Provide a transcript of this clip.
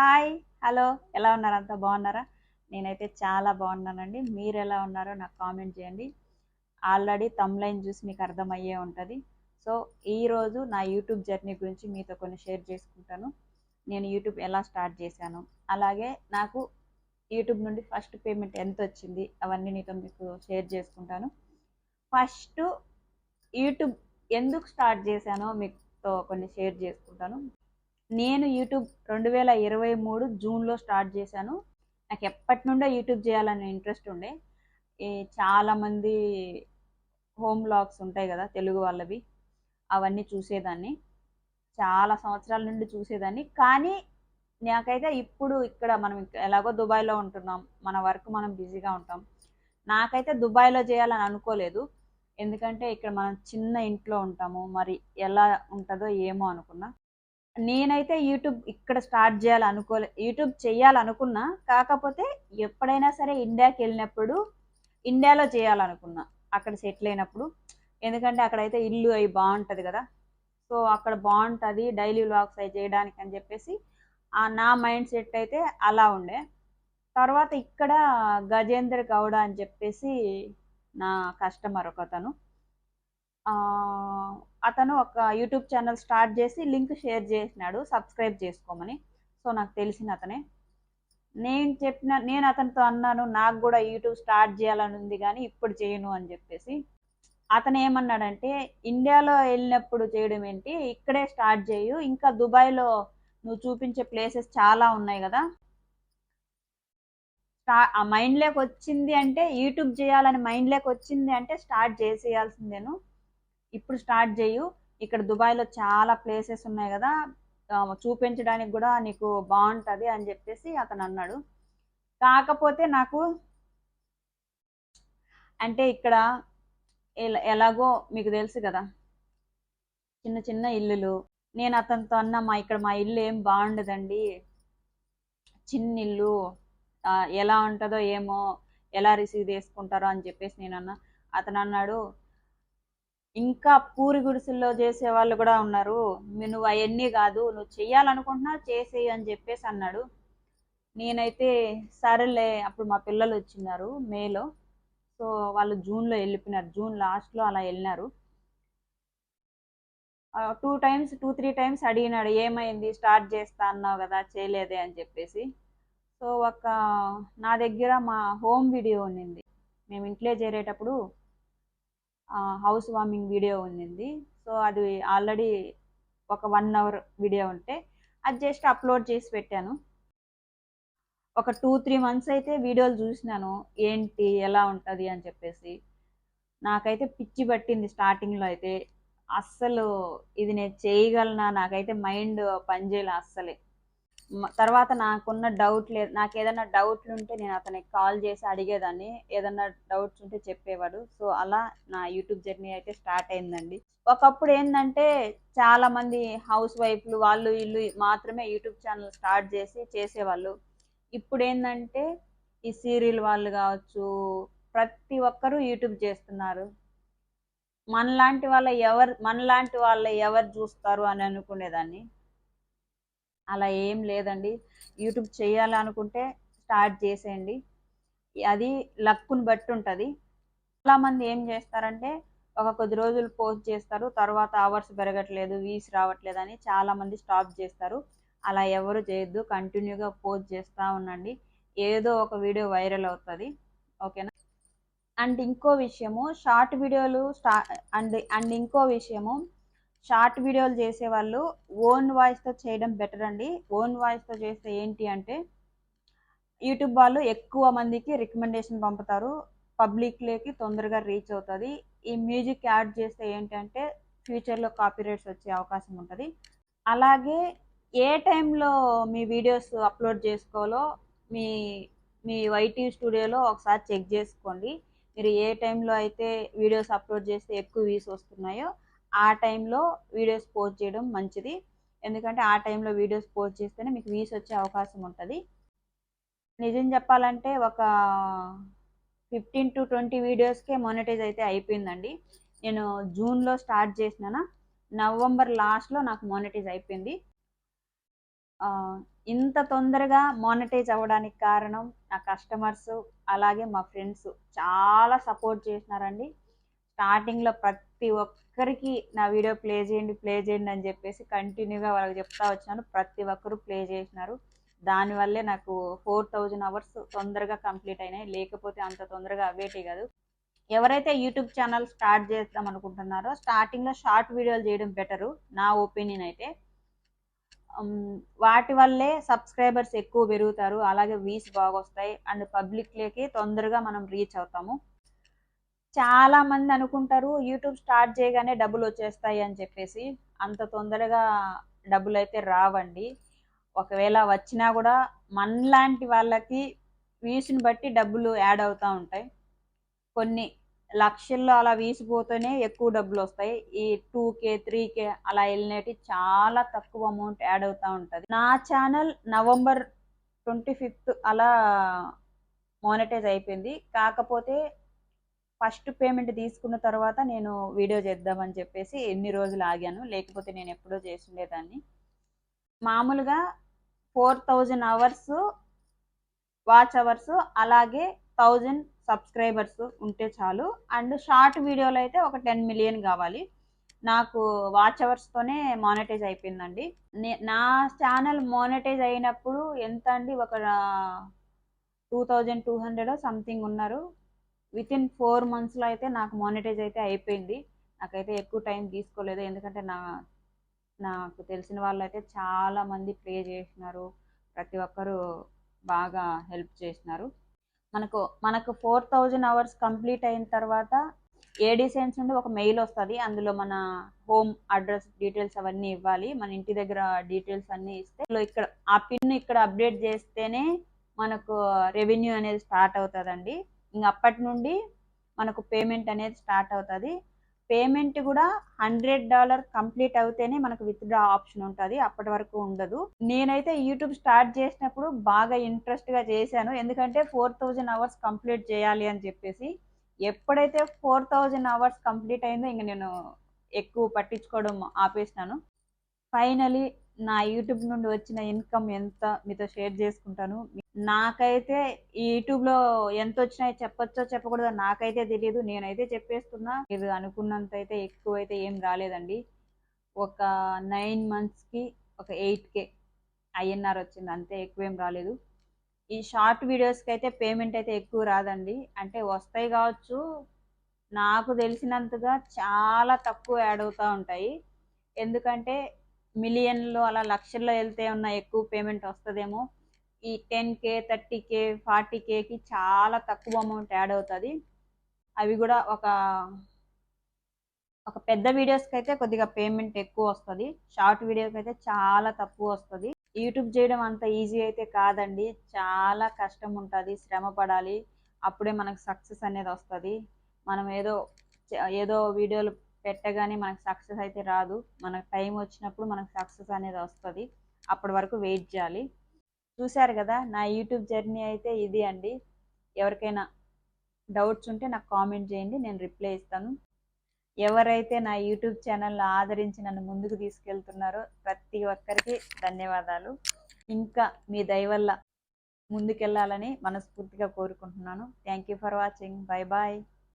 Hi hello ఎలా ఉన్నారు? అంతా బాగున్నారా? నేనైతే చాలా బాగున్నానండి. మీరు ఎలా ఉన్నారో నాకు కామెంట్ చేయండి. ఆల్రెడీ తమ్లైన్ చూసి మీకు అర్థమయ్యే ఉంటుంది. సో ఈరోజు నా యూట్యూబ్ జర్నీ గురించి మీతో కొన్ని షేర్ చేసుకుంటాను. నేను యూట్యూబ్ ఎలా స్టార్ట్ చేశాను? అలాగే నాకు యూట్యూబ్ నుండి ఫస్ట్ పేమెంట్ ఎంత వచ్చింది? అవన్నీ నీతో మీకు షేర్ చేసుకుంటాను. ఫస్ట్ యూట్యూబ్ ఎందుకు స్టార్ట్ చేశానో మీతో కొన్ని షేర్ చేసుకుంటాను. నేను యూట్యూబ్ రెండు వేల ఇరవై మూడు జూన్లో స్టార్ట్ చేశాను. నాకు ఎప్పటి నుండో యూట్యూబ్ చేయాలనే ఇంట్రెస్ట్ ఉండే. ఈ చాలామంది హోమ్ బ్లాగ్స్ ఉంటాయి కదా తెలుగు వాళ్ళవి అవన్నీ చూసేదాన్ని. చాలా సంవత్సరాల నుండి చూసేదాన్ని. కానీ నాకైతే ఇప్పుడు ఇక్కడ మనం ఎలాగో దుబాయ్లో ఉంటున్నాం. మన వర్క్ మనం బిజీగా ఉంటాం. నాకైతే దుబాయ్లో చేయాలని అనుకోలేదు. ఎందుకంటే ఇక్కడ మనం చిన్న ఇంట్లో ఉంటాము. మరి ఎలా ఉంటుందో ఏమో అనుకున్నా. నేనైతే యూట్యూబ్ ఇక్కడ స్టార్ట్ చేయాలనుకోలే యూట్యూబ్ చేయాలనుకున్నా కాకపోతే ఎప్పుడైనా సరే ఇండియాకి వెళ్ళినప్పుడు ఇండియాలో చేయాలనుకున్నా అక్కడ సెటిల్ అయినప్పుడు. ఎందుకంటే అక్కడైతే ఇల్లు అవి బాగుంటుంది కదా. సో అక్కడ బాగుంటుంది డైలీ వ్లాగ్స్ అవి చేయడానికి అని చెప్పేసి నా మైండ్ సెట్ అయితే అలా ఉండే. తర్వాత ఇక్కడ గజేంద్ర గౌడ అని చెప్పేసి నా కస్టమర్ ఒకతను. అతను ఒక యూట్యూబ్ ఛానల్ స్టార్ట్ చేసి లింక్ షేర్ చేసినాడు సబ్స్క్రైబ్ చేసుకోమని. సో నాకు తెలిసిన అతనే. నేను చెప్పిన నేను అతనితో అన్నాను నాకు కూడా యూట్యూబ్ స్టార్ట్ చేయాలని ఉంది కానీ ఇప్పుడు చేయను అని చెప్పేసి. అతను ఏమన్నాడంటే ఇండియాలో వెళ్ళినప్పుడు చేయడం ఏంటి? ఇక్కడే స్టార్ట్ చేయు. ఇంకా దుబాయ్లో నువ్వు చూపించే ప్లేసెస్ చాలా ఉన్నాయి కదా. ఆ మైండ్లోకి వచ్చింది అంటే యూట్యూబ్ చేయాలని మైండ్లోకి వచ్చింది అంటే స్టార్ట్ చేసేయాల్సిందేను. ఇప్పుడు స్టార్ట్ చేయు ఇక్కడ దుబాయ్లో చాలా ప్లేసెస్ ఉన్నాయి కదా. చూపించడానికి కూడా నీకు బాగుంటుంది అని చెప్పేసి అతను అన్నాడు. కాకపోతే నాకు అంటే ఇక్కడ ఎలాగో మీకు తెలుసు కదా. చిన్న చిన్న ఇల్లులు. నేను అతనితో అన్న మా ఇక్కడ మా ఇల్లు ఏం బాగుండదండి చిన్న ఇల్లు ఎలా ఉంటుందో ఏమో ఎలా రిసీవ్ చేసుకుంటారో అని చెప్పేసి నేను అన్నా. అతను అన్నాడు ఇంకా పూరి గుడిసెల్లో చేసే వాళ్ళు కూడా ఉన్నారు. నువ్వు అవన్నీ కాదు నువ్వు చెయ్యాలనుకుంటున్నా చేసేయి అని చెప్పేసి అన్నాడు. నేనైతే సరేలే అప్పుడు మా పిల్లలు వచ్చినారు మేలో. సో వాళ్ళు జూన్లో వెళ్ళిపోయినారు జూన్ లాస్ట్లో అలా వెళ్ళినారు. Two times two three times అడిగినాడు ఏమైంది స్టార్ట్ చేస్తా అన్నావు కదా చేయలేదే అని చెప్పేసి. సో ఒక నా దగ్గర మా హోమ్ వీడియో ఉన్నింది. మేము ఇంట్లో చేరేటప్పుడు హౌస్ వార్మింగ్ వీడియో ఉండింది. సో అది ఆల్రెడీ ఒక వన్ అవర్ వీడియో ఉంటే అది జస్ట్ అప్లోడ్ చేసి పెట్టాను. ఒక టూ త్రీ మంత్స్ అయితే వీడియోలు చూసినాను. ఏంటి ఎలా ఉంటుంది అని చెప్పేసి. నాకైతే పిచ్చి పట్టింది స్టార్టింగ్లో అయితే. అస్సలు ఇది నేను చేయగలనా? నాకైతే మైండ్ పనిచేయాలి అస్సలే. తర్వాత నాకున్న డౌట్ లేదు నాకు ఏదైనా డౌట్లు ఉంటే నేను అతనికి కాల్ చేసి అడిగేదాన్ని. ఏదైనా డౌట్స్ ఉంటే చెప్పేవాడు. సో అలా నా యూట్యూబ్ జర్నీ అయితే స్టార్ట్ అయిందండి. ఒకప్పుడు ఏంటంటే చాలా మంది హౌస్ వైఫ్లు వాళ్ళు వీళ్ళు మాత్రమే యూట్యూబ్ ఛానల్ స్టార్ట్ చేసి చేసేవాళ్ళు. ఇప్పుడు ఏంటంటే ఈ సీరియల్ వాళ్ళు కావచ్చు ప్రతి ఒక్కరూ యూట్యూబ్ చేస్తున్నారు. మనలాంటి వాళ్ళ ఎవరు మనలాంటి వాళ్ళ ఎవరు చూస్తారు అని అనుకునేదాన్ని. అలా ఏం లేదండి. యూట్యూబ్ చేయాలనుకుంటే స్టార్ట్ చేసేయండి. అది లక్కుని బట్టి ఉంటుంది. చాలామంది ఏం చేస్తారంటే ఒక కొద్ది రోజులు పోస్ట్ చేస్తారు తర్వాత అవర్స్ పెరగట్లేదు వీస్ రావట్లేదు అని చాలామంది స్టాప్ చేస్తారు. అలా ఎవరు చేయొద్దు కంటిన్యూగా పోస్ట్ చేస్తూ ఉండండి. ఏదో ఒక వీడియో వైరల్ అవుతుంది. ఓకేనా? అండ్ ఇంకో విషయము షార్ట్ వీడియోలు స్టా అండ్ అండ్ ఇంకో విషయము షార్ట్ వీడియోలు చేసే వాళ్ళు ఓన్ వాయిస్తో చేయడం బెటర్ అండి. ఓన్ వాయిస్తో చేస్తే ఏంటి అంటే యూట్యూబ్ వాళ్ళు ఎక్కువ మందికి రికమెండేషన్ పంపుతారు. పబ్లిక్లోకి తొందరగా రీచ్ అవుతుంది. ఈ మ్యూజిక్ యాడ్ చేస్తే ఏంటంటే ఫ్యూచర్లో కాపీరైట్స్ వచ్చే అవకాశం ఉంటుంది. అలాగే ఏ టైంలో మీ వీడియోస్ అప్లోడ్ చేసుకోవాలో మీ మీ వైటీ స్టూడియోలో ఒకసారి చెక్ చేసుకోండి. మీరు ఏ టైంలో అయితే వీడియోస్ అప్లోడ్ చేస్తే ఎక్కువ వ్యూస్ వస్తున్నాయో ఆ టైంలో వీడియోస్ పోస్ట్ చేయడం మంచిది. ఎందుకంటే ఆ టైంలో వీడియోస్ పోస్ట్ చేస్తేనే మీకు వ్యూస్ వచ్చే అవకాశం ఉంటుంది. నిజం చెప్పాలంటే ఒక ఫిఫ్టీన్ టు ట్వంటీ వీడియోస్కే మానిటైజ్ అయితే అయిపోయిందండి. నేను జూన్లో స్టార్ట్ చేసినానా నవంబర్ లాస్ట్లో నాకు మానిటైజ్ అయిపోయింది. ఇంత తొందరగా మానిటైజ్ అవ్వడానికి కారణం నా కస్టమర్స్ అలాగే మా ఫ్రెండ్స్ చాలా సపోర్ట్ చేసినారండి. స్టార్టింగ్లో ప్రతి ప్రతి ఒక్కరికి నా వీడియో ప్లే చేయండి ప్లే చేయండి అని చెప్పేసి కంటిన్యూగా వాళ్ళకి చెప్తా వచ్చాను. ప్రతి ఒక్కరు ప్లే చేసినారు. దానివల్లే నాకు ఫోర్ థౌజండ్ అవర్స్ తొందరగా కంప్లీట్ అయినాయి. లేకపోతే అంత తొందరగా అవేటి కాదు. ఎవరైతే యూట్యూబ్ ఛానల్ స్టార్ట్ చేద్దాం అనుకుంటున్నారో స్టార్టింగ్లో షార్ట్ వీడియోలు చేయడం బెటరు నా ఒపీనియన్ అయితే వాటి వల్లే సబ్స్క్రైబర్స్ ఎక్కువ పెరుగుతారు. అలాగే వీస్ బాగా వస్తాయి అండ్ పబ్లిక్లోకి తొందరగా మనం రీచ్ అవుతాము. చాలా మంది అనుకుంటారు యూట్యూబ్ స్టార్ట్ చేయగానే డబ్బులు వచ్చేస్తాయి అని చెప్పేసి. అంత తొందరగా డబ్బులు అయితే రావండి. ఒకవేళ వచ్చినా కూడా మనలాంటి వాళ్ళకి వ్యూస్ని బట్టి డబ్బులు యాడ్ అవుతూ ఉంటాయి. కొన్ని లక్షల్లో అలా వీసిపోతేనే ఎక్కువ డబ్బులు వస్తాయి. ఈ టూ కే త్రీ కే అలా వెళ్ళినట్టు చాలా తక్కువ అమౌంట్ యాడ్ అవుతూ ఉంటుంది. నా ఛానల్ నవంబర్ ట్వంటీ ఫిఫ్త్ అలా మానిటైజ్ అయిపోయింది. కాకపోతే ఫస్ట్ పేమెంట్ తీసుకున్న తర్వాత నేను వీడియో చేద్దామని చెప్పేసి ఎన్ని రోజులు ఆగాను లేకపోతే నేను ఎప్పుడో చేసిండేదాన్ని. మామూలుగా four thousand hours watch hours అలాగే థౌజండ్ సబ్స్క్రైబర్స్ ఉంటే చాలు. అండ్ షార్ట్ వీడియోలో అయితే ఒక టెన్ మిలియన్ కావాలి. నాకు వాచ్ అవర్స్తోనే మానిటైజ్ అయిపోయిందండి. నే- నా ఛానల్ మానిటైజ్ అయినప్పుడు ఎంత అండి? ఒక two thousand two hundred something ఉన్నారు. విత్ ఇన్ ఫోర్ మంత్స్లో అయితే నాకు మానిటైజ్ అయితే అయిపోయింది. నాకైతే ఎక్కువ టైం తీసుకోలేదు. ఎందుకంటే నా నాకు తెలిసిన వాళ్ళు అయితే చాలా మంది ప్లే చేసినారు. ప్రతి ఒక్కరు బాగా హెల్ప్ చేసినారు. మనకు మనకు ఫోర్ థౌజండ్ అవర్స్ కంప్లీట్ అయిన తర్వాత ఏడీ సెన్స్ నుండి ఒక మెయిల్ వస్తుంది. అందులో మన హోమ్ అడ్రస్ డీటెయిల్స్ అవన్నీ ఇవ్వాలి. మన ఇంటి దగ్గర డీటెయిల్స్ అన్నీ ఇస్తే ఇక్కడ ఆ పిన్ ఇక్కడ అప్డేట్ చేస్తేనే మనకు రెవెన్యూ అనేది స్టార్ట్ అవుతుందండి. ఇంక అప్పటి నుండి మనకు పేమెంట్ అనేది స్టార్ట్ అవుతుంది. పేమెంట్ కూడా హండ్రెడ్ డాలర్ కంప్లీట్ అవుతేనే మనకు విత్డ్రా ఆప్షన్ ఉంటుంది. అప్పటి వరకు ఉండదు. నేనైతే యూట్యూబ్ స్టార్ట్ చేసినప్పుడు బాగా ఇంట్రెస్ట్గా చేశాను. ఎందుకంటే ఫోర్ థౌజండ్ అవర్స్ కంప్లీట్ చేయాలి అని చెప్పేసి ఎప్పుడైతే ఫోర్ థౌజండ్ అవర్స్ కంప్లీట్ అయిందో ఇంక నేను ఎక్కువ పట్టించుకోవడం ఆపేసినాను. ఫైనలీ నా యూట్యూబ్ నుండి వచ్చిన ఇన్కమ్ ఎంత మీతో షేర్ చేసుకుంటాను? నాకైతే ఈ యూట్యూబ్లో ఎంత వచ్చినాయో చెప్పొచ్చో చెప్పకూడదో నాకైతే తెలియదు. నేనైతే చెప్పేస్తున్నా ఇది అనుకున్నంత అయితే ఎక్కువ అయితే ఏం రాలేదండి. ఒక నైన్ మంత్స్కి ఒక ఎయిట్ కే ఐఎన్ఆర్ వచ్చింది. అంతే ఎక్కువ ఏం రాలేదు. ఈ షార్ట్ వీడియోస్కి అయితే పేమెంట్ అయితే ఎక్కువ రాదండి. అంటే వస్తాయి కావచ్చు. నాకు తెలిసినంతగా చాలా తక్కువ యాడ్ అవుతూ ఉంటాయి. ఎందుకంటే మిలియన్లో అలా లక్షల్లో వెళ్తే ఉన్న ఎక్కువ పేమెంట్ వస్తుందేమో. ఈ ten K thirty K forty కేకి చాలా తక్కువ అమౌంట్ యాడ్ అవుతుంది. అవి కూడా ఒక ఒక పెద్ద వీడియోస్కి అయితే కొద్దిగా పేమెంట్ ఎక్కువ వస్తుంది. షార్ట్ వీడియోకి అయితే చాలా తక్కువ వస్తుంది. యూట్యూబ్ చేయడం అంత ఈజీ అయితే కాదండి. చాలా కష్టం ఉంటుంది శ్రమ పడాలి. అప్పుడే మనకు సక్సెస్ అనేది వస్తుంది. మనం ఏదో ఏదో వీడియోలు పెట్టగానే మనకు సక్సెస్ అయితే రాదు. మనకు టైం వచ్చినప్పుడు మనకు సక్సెస్ అనేది వస్తుంది. అప్పటి వరకు వెయిట్ చేయాలి. చూశారు కదా నా యూట్యూబ్ జర్నీ అయితే ఇది అండి. ఎవరికైనా డౌట్స్ ఉంటే నాకు కామెంట్ చేయండి నేను రిప్లై ఇస్తాను. ఎవరైతే నా యూట్యూబ్ ఛానల్ ఆదరించి నన్ను ముందుకు తీసుకెళ్తున్నారో ప్రతి ఒక్కరికి ధన్యవాదాలు. ఇంకా మీ దయ వల్ల ముందుకెళ్ళాలని మనస్ఫూర్తిగా కోరుకుంటున్నాను. Thank you for watching bye bye